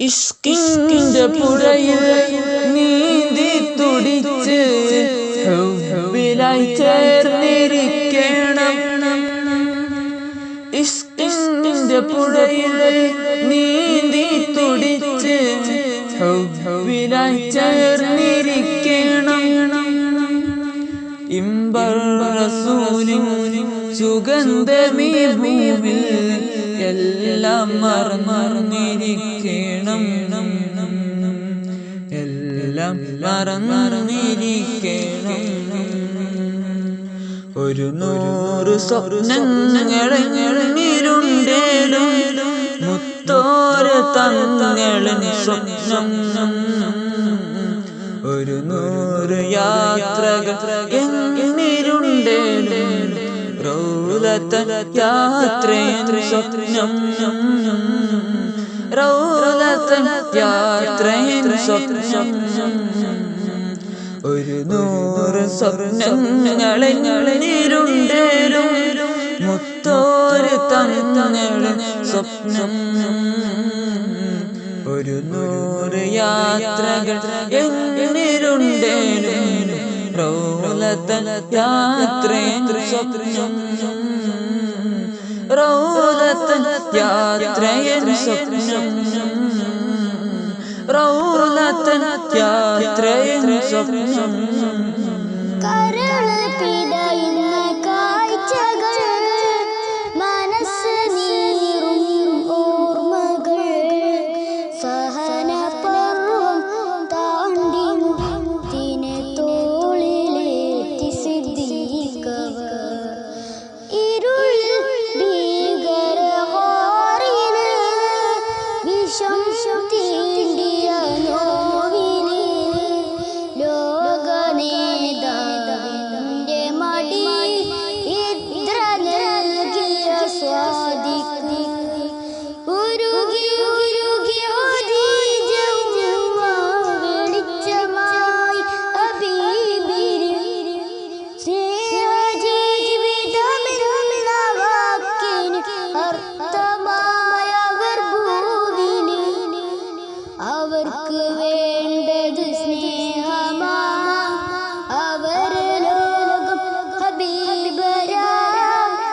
ഇഷ്കിന്റെ പുഴയിൽ നീന്തി തുടിച്ച് ഹൗബിലായി ചേർന്നിരിക്കണം. ഇഷ്കിന്റെ പുഴയിൽ നീന്തി തുടിച്ച് ഹൗബിലായി ചേർന്നിരിക്കണം. സുഗന്ധമീ ഭൂവിൽ എല്ലാം മറന്നിരിക്കണം. എല്ലാം മറന്നിരിക്കണം. ഒരു നൂറ് സ്വപ്നങ്ങളിരുണ്ടേലും മുത്തോര തങ്ങളും സ്വപ്നം. ഒരു നൂറ് യാത്രകൾ എന്നിരുണ്ടേലും യാത്രയൻ സ്വപ്നം യാത്രയൻ സ്വപ്നം. ഒരു നൂറ് സ്വപ്നങ്ങളിരുണ്ടേലും മുത്തോര് തങ്ങളും സ്വപ്നം. ഒരു നൂറ് യാത്രകൾ എന്നിരുണ്ടേലും റൗലത്തൻ യാത്രയും സ്വപ്നം റൗലത്തൻ യാത്രയും സ്വപ്നം റൗലത്തൻ യാത്രയും സ്വപ്നം കരള് പിടയുന്ന 兄弟。அவர்க்கு வே